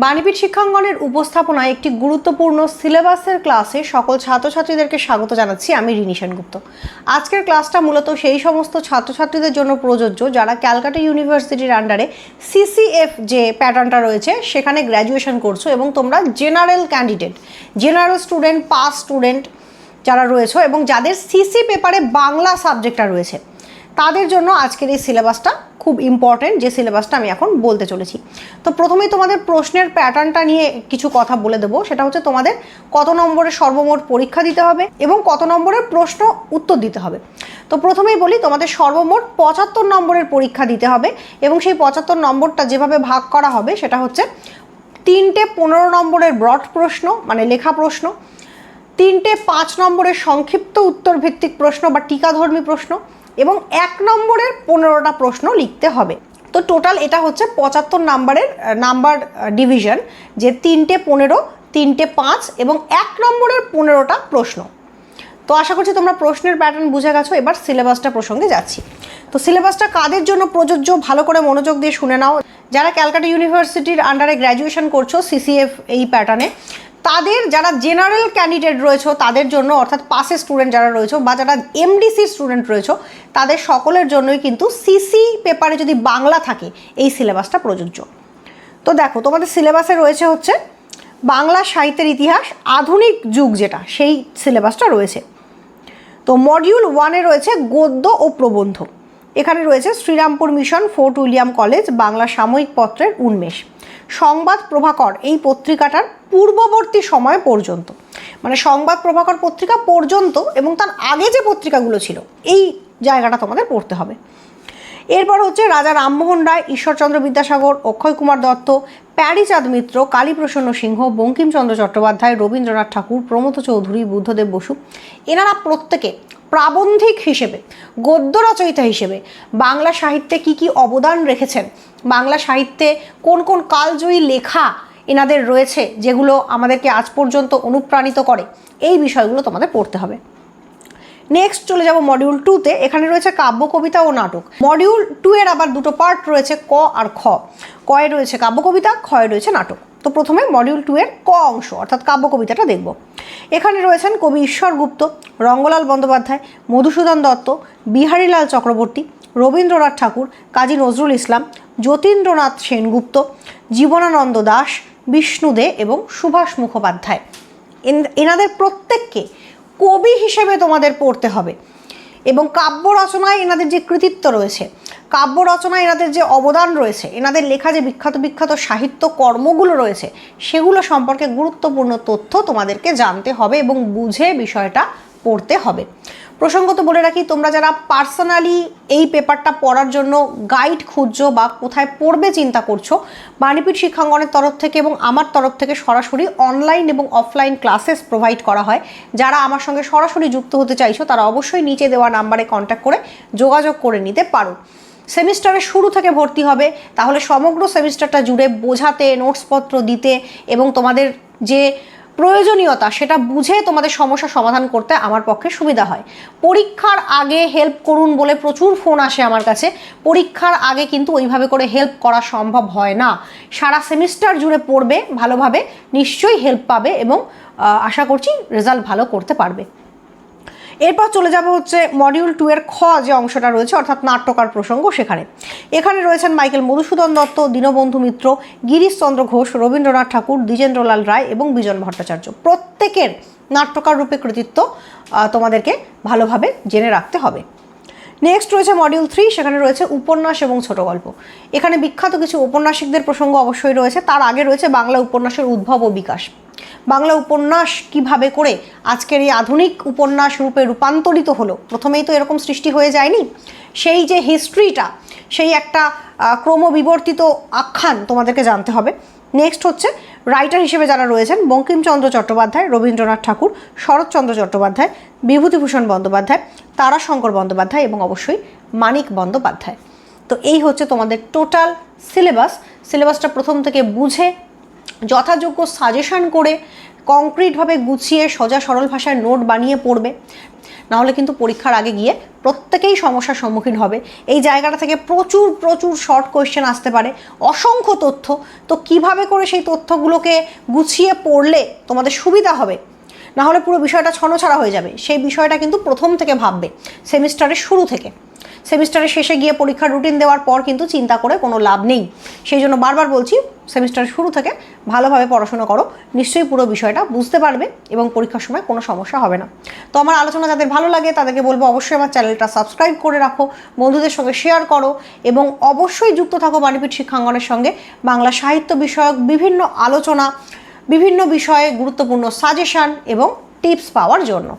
বাণীপীঠ শিক্ষাঙ্গনের উপস্থাপনায় একটি গুরুত্বপূর্ণ সিলেবাসের ক্লাসে সকল ছাত্রছাত্রীদেরকে স্বাগত জানাচ্ছি। আমি রিনি সেনগুপ্ত। আজকের ক্লাসটা মূলত সেই সমস্ত ছাত্রছাত্রীদের জন্য প্রযোজ্য যারা ক্যালকাটা ইউনিভার্সিটির আন্ডারে সিসিএফ যে প্যাটার্নটা রয়েছে, সেখানে গ্র্যাজুয়েশন করছ এবং তোমরা general candidate, general student, pass student যারা রয়েছে এবং যাদের সিসি পেপারে বাংলা সাবজেক্টটা রয়েছে। তাদের জন্য আজকের এই সিলেবাসটা খুব ইম্পর্টেন্ট যে সিলেবাসটা আমি এখন বলতে চলেছি। তো প্রথমেই তোমাদের প্রশ্নের প্যাটার্নটা নিয়ে কিছু কথা বলে দেবো। সেটা হচ্ছে তোমাদের কত নম্বরের সর্বমোট পরীক্ষা দিতে হবে এবং কত নম্বরের প্রশ্ন উত্তর দিতে হবে। তো প্রথমেই বলি, তোমাদের সর্বমোট পঁচাত্তর নম্বরের পরীক্ষা দিতে হবে এবং সেই পঁচাত্তর নম্বরটা যেভাবে ভাগ করা হবে, সেটা হচ্ছে তিনটে পনেরো নম্বরের ব্রড প্রশ্ন মানে লেখা প্রশ্ন, তিনটে পাঁচ নম্বরের সংক্ষিপ্ত উত্তর ভিত্তিক প্রশ্ন বা টিকাধর্মী প্রশ্ন এবং এক নম্বরের পনেরোটা প্রশ্ন লিখতে হবে। তো টোটাল এটা হচ্ছে পঁচাত্তর নাম্বারের নাম্বার ডিভিশন যে তিনটে পনেরো, তিনটে পাঁচ এবং এক নম্বরের পনেরোটা প্রশ্ন। তো আশা করছি তোমরা প্রশ্নের প্যাটার্ন বুঝে গেছো, এবার সিলেবাসটা প্রসঙ্গে যাচ্ছি। তো সিলেবাসটা কাদের জন্য প্রযোজ্য ভালো করে মনোযোগ দিয়ে শুনে নাও। যারা ক্যালকাটা ইউনিভার্সিটির আন্ডারে গ্র্যাজুয়েশন করছ সিসিএফ এই প্যাটার্নে তাদের যারা জেনারেল ক্যান্ডিডেট রয়েছে, তাদের জন্য অর্থাৎ পাসের স্টুডেন্ট যারা রয়েছে বা যারা এমডিসি স্টুডেন্ট রয়েছে, তাদের সকলের জন্যই কিন্তু সিসি পেপারে যদি বাংলা থাকে, এই সিলেবাসটা প্রযোজ্য। তো দেখো, তোমাদের সিলেবাসে রয়েছে হচ্ছে বাংলা সাহিত্যের ইতিহাস, আধুনিক যুগ যেটা, সেই সিলেবাসটা রয়েছে। তো মডিউল ওয়ানে রয়েছে গদ্য ও প্রবন্ধ। এখানে রয়েছে Serampore mission Fort William college Bangla সাময়িক পত্রের উন্মেষ। সংবাদ প্রভাকর এই পত্রিকাটার পূর্ববর্তী সময় পর্যন্ত। মানে সংবাদ প্রভাকর পত্রিকা পর্যন্ত এবং তার আগে যে পত্রিকাগুলো ছিল, এই জায়গাটা তোমাদের পড়তে হবে। এরপর হচ্ছে রাজা রামমোহন রায়, ঈশ্বরচন্দ্র বিদ্যাসাগর, অক্ষয় কুমার দত্ত, প্যারিচাঁদ মিত্র, কালীপ্রসন্ন সিংহ, বঙ্কিমচন্দ্র চট্টোপাধ্যায়, রবীন্দ্রনাথ ঠাকুর প্রমথ চৌধুরী, বুদ্ধদেব বসু। এনারা প্রত্যেকে প্রাবন্ধিক হিসেবে গদ্য রচয়িতা হিসেবে বাংলা সাহিত্যে কি কি অবদান রেখেছেন? বাংলা সাহিত্যে কোন কোন কালজয়ী লেখা এনাদের রয়েছে যেগুলো আমাদেরকে আজ পর্যন্ত অনুপ্রাণিত করে? এই বিষয়গুলো তোমাদের পড়তে হবে। নেক্সট চলে যাব মডিউল টুতে এখানে রয়েছে কাব্য, কবিতা ও নাটক। মডিউল টু এর আবার দুটো পার্ট রয়েছে ক আর খ। কয়ে রয়েছে কাব্য, কবিতা খয়ে রয়েছে নাটক। তো প্রথমে মডিউল টু এর ক অংশ, অর্থাৎ কাব্য, কবিতাটা দেখব। এখানে রয়েছেন কবি ঈশ্বর গুপ্ত, রঙ্গলাল বন্দ্যোপাধ্যায়, মধুসূদন দত্ত, বিহারীলাল চক্রবর্তী, রবীন্দ্রনাথ ঠাকুর, কাজী নজরুল ইসলাম, যতীন্দ্রনাথ সেনগুপ্ত, জীবনানন্দ দাস, বিষ্ণু দে এবং সুভাষ মুখোপাধ্যায়। এন- এনাদের প্রত্যেককে কবি হিসেবে তোমাদের পড়তে হবে। এবং কাব্য রচনায় এনাদের যে কৃতিত্ব রয়েছে, কাব্য রচনায় এনাদের যে অবদান রয়েছে, এনাদের লেখা যে বিখ্যাত বিখ্যাত সাহিত্য কর্মগুলো রয়েছে, সেগুলো সম্পর্কে গুরুত্বপূর্ণ তথ্য তোমাদেরকে জানতে হবে এবং বুঝে বিষয়টা পড়তে হবে। প্রসঙ্গত বলে রাখি, তোমরা যারা পার্সোনালি এই পেপারটা পড়ার জন্য গাইড খুঁজছো বা কোথায় পড়বে চিন্তা করছ, বাণীপীঠ শিক্ষাঙ্গনের তরফ থেকে এবং আমার তরফ থেকে সরাসরি অনলাইন এবং অফলাইন ক্লাসেস প্রোভাইড করা হয়। যারা আমার সঙ্গে সরাসরি যুক্ত হতে চাইছো, তারা অবশ্যই নিচে দেওয়া নাম্বারে কন্ট্যাক্ট করে যোগাযোগ করে নিতে পারো। সেমিস্টারের শুরু থেকে ভর্তি হবে, তাহলে সমগ্র সেমিস্টারটা জুড়ে বোঝাতে নোটসপত্র দিতে এবং তোমাদের যে প্রয়োজনীয়তা, সেটা বুঝে তোমাদের সমস্যা সমাধান করতে আমার পক্ষে সুবিধা হয়। পরীক্ষার আগে হেল্প করুন বলে প্রচুর ফোন আসে আমার কাছে। পরীক্ষার আগে কিন্তু ওইভাবে করে হেল্প করা সম্ভব হয় না। সারা সেমিস্টার জুড়ে পড়বে ভালোভাবে, নিশ্চয়ই হেল্প পাবে এবং আশা করছি রেজাল্ট ভালো করতে পারবে। এরপর চলে যাব হচ্ছে মডিউল টু এর খ যে অংশটা রয়েছে, অর্থাৎ নাট্যকার প্রসঙ্গ সেখানে। এখানে রয়েছেন মাইকেল মধুসূদন দত্ত, দীনবন্ধু মিত্র, গিরিশচন্দ্র ঘোষ, রবীন্দ্রনাথ ঠাকুর, দ্বিজেন্দ্রলাল রায় এবং বিজন ভট্টাচার্য। প্রত্যেকের নাট্যকার রূপে কৃতিত্ব তোমাদেরকে ভালোভাবে জেনে রাখতে হবে। নেক্সট রয়েছে মডিউল থ্রি সেখানে রয়েছে উপন্যাস এবং ছোট গল্প। এখানে বিখ্যাত কিছু ঔপন্যাসিকদের প্রসঙ্গ অবশ্যই রয়েছে। তার আগে রয়েছে বাংলা উপন্যাসের উদ্ভব ও বিকাশ। বাংলা উপন্যাস কীভাবে করে আজকের এই আধুনিক উপন্যাস রূপে রূপান্তরিত হলো? প্রথমেই তো এরকম সৃষ্টি হয়ে যায়নি। সেই যে হিস্ট্রিটা সেই একটা ক্রমবিবর্তিত আখ্যান তোমাদেরকে জানতে হবে। নেক্সট হচ্ছে রাইটার হিসেবে যারা রয়েছেন, বঙ্কিমচন্দ্র চট্টোপাধ্যায়, রবীন্দ্রনাথ ঠাকুর, শরৎচন্দ্র চট্টোপাধ্যায়, বিভূতিভূষণ বন্দ্যোপাধ্যায়, তারাশঙ্কর বন্দ্যোপাধ্যায় এবং অবশ্যই মানিক বন্দ্যোপাধ্যায়। তো এই হচ্ছে তোমাদের টোটাল সিলেবাস সিলেবাসটা প্রথম থেকে বুঝে যথাযোগ্য সাজেশন করে কংক্রিটভাবে গুছিয়ে সোজা সরল ভাষায় নোট বানিয়ে পড়বে। নাহলে কিন্তু পরীক্ষার আগে গিয়ে প্রত্যেকেই সমস্যার সম্মুখীন হবে। এই জায়গাটা থেকে প্রচুর প্রচুর শর্ট কোয়েশ্চেন আসতে পারে। অসংখ্য তথ্য। তো কীভাবে করে সেই তথ্যগুলোকে গুছিয়ে পড়লে তোমাদের সুবিধা হবে? নাহলে পুরো বিষয়টা ছনছাড়া হয়ে যাবে। সেই বিষয়টা কিন্তু প্রথম থেকে ভাববে, সেমিস্টারের শুরু থেকে। সেমিস্টারের শেষে গিয়ে পরীক্ষার রুটিন দেওয়ার পর কিন্তু চিন্তা করে কোনো লাভ নেই। সেই জন্য বারবার বলছি, সেমিস্টার শুরু থেকে ভালোভাবে পড়াশোনা করো। নিশ্চয়ই পুরো বিষয়টা বুঝতে পারবে এবং পরীক্ষার সময় কোনো সমস্যা হবে না। তো আমার আলোচনা যাদের ভালো লাগে, তাদেরকে বলব অবশ্যই আমার চ্যানেলটা সাবস্ক্রাইব করে রাখো, বন্ধুদের সঙ্গে শেয়ার করো এবং অবশ্যই যুক্ত থাকো বাণীপীঠ শিক্ষাঙ্গনের সঙ্গে। বাংলা সাহিত্য বিষয়ক বিভিন্ন আলোচনা, বিভিন্ন বিষয়ে গুরুত্বপূর্ণ সাজেশান এবং টিপস পাওয়ার জন্য।